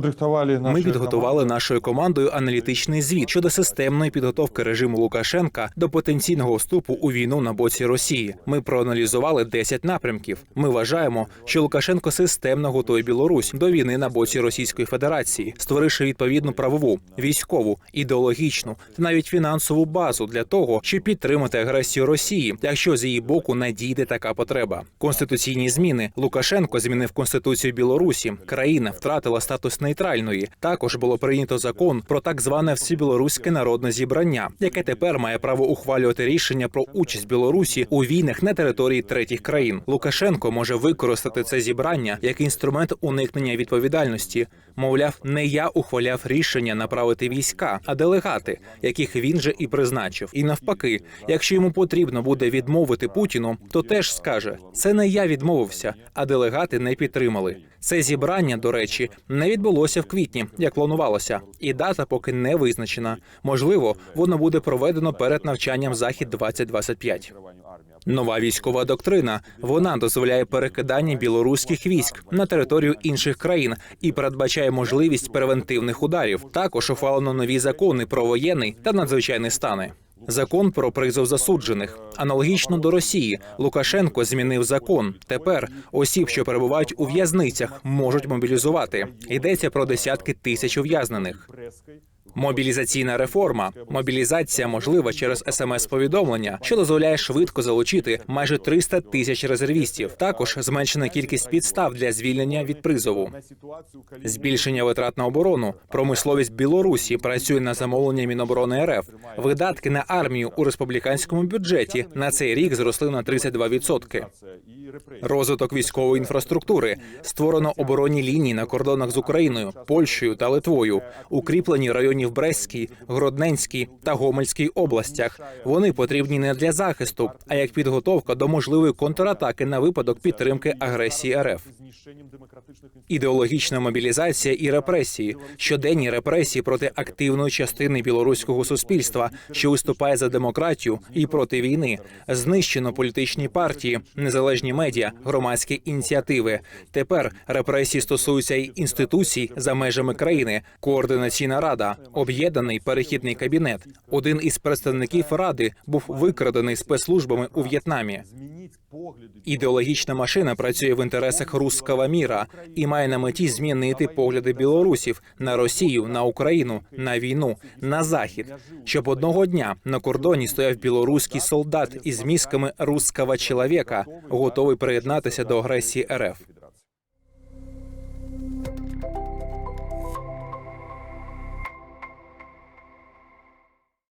підготували Ми підготували нашою командою аналітичний звіт щодо системної підготовки режиму Лукашенка до потенційного вступу у війну на боці Росії. Ми проаналізували 10 напрямків. Ми вважаємо, що Лукашенко системно готує Білорусь до війни на боці Російської Федерації, створивши відповідну правову, військову, ідеологічну та навіть фінансову базу для того, щоб підтримати агресію Росії, якщо з її боку надійде така потреба. Конституційні зміни Лукашенко змінив конституцію Білорусі. Країна втратила статус нейтральної. Також було прийнято закон про так зване всебілоруське народне зібрання, яке тепер має право ухвалювати рішення про участь Білорусі у війнах на території третіх країн. Лукашенко може використати це зібрання як інструмент уникнення відповідальності. Мовляв, не я ухваляв рішення направити війська, а делегати, яких він же і призначив. І навпаки, якщо йому потрібно буде відмовити Путіну, то теж скаже: це не я відмовився, а делегати не підтримали. Це зібрання, до речі, не відбулося в квітні, як планувалося, і дата поки не визначена. Можливо, воно буде проведено перед навчанням захід 2025 Нова військова доктрина вона дозволяє перекидання білоруських військ на територію інших країн і передбачає можливість превентивних ударів. Також ухвалено нові закони про воєнний та надзвичайний стани. Закон про призов засуджених аналогічно до Росії. Лукашенко змінив закон. Тепер осіб, що перебувають у в'язницях, можуть мобілізувати. Йдеться про десятки тисяч ув'язнених. Мобілізаційна реформа. Мобілізація можлива через смс-повідомлення, що дозволяє швидко залучити майже 300 тисяч резервістів. Також зменшена кількість підстав для звільнення від призову. Збільшення витрат на оборону. Промисловість Білорусі працює на замовлення Міноборони РФ. Видатки на армію у республіканському бюджеті на цей рік зросли на 32%. Розвиток військової інфраструктури створено оборонні лінії на кордонах з Україною, Польщею та Литвою, укріплені районі в Брестській, Гродненській та Гомельській областях. Вони потрібні не для захисту, а як підготовка до можливої контратаки на випадок підтримки агресії РФ. Ідеологічна мобілізація і репресії, щоденні репресії проти активної частини білоруського суспільства, що виступає за демократію і проти війни. Знищено політичні партії, незалежні медіа, громадські ініціативи. Тепер репресії стосуються й інституцій за межами країни. Координаційна рада, об'єднаний перехідний кабінет. Один із представників ради був викрадений спецслужбами у В'єтнамі. Ідеологічна машина працює в інтересах русского міра і має на меті змінити погляди білорусів на Росію, на Україну, на війну, на захід, щоб одного дня на кордоні стояв білоруський солдат із мізками русского чоловіка, готовий приєднатися до агресії РФ.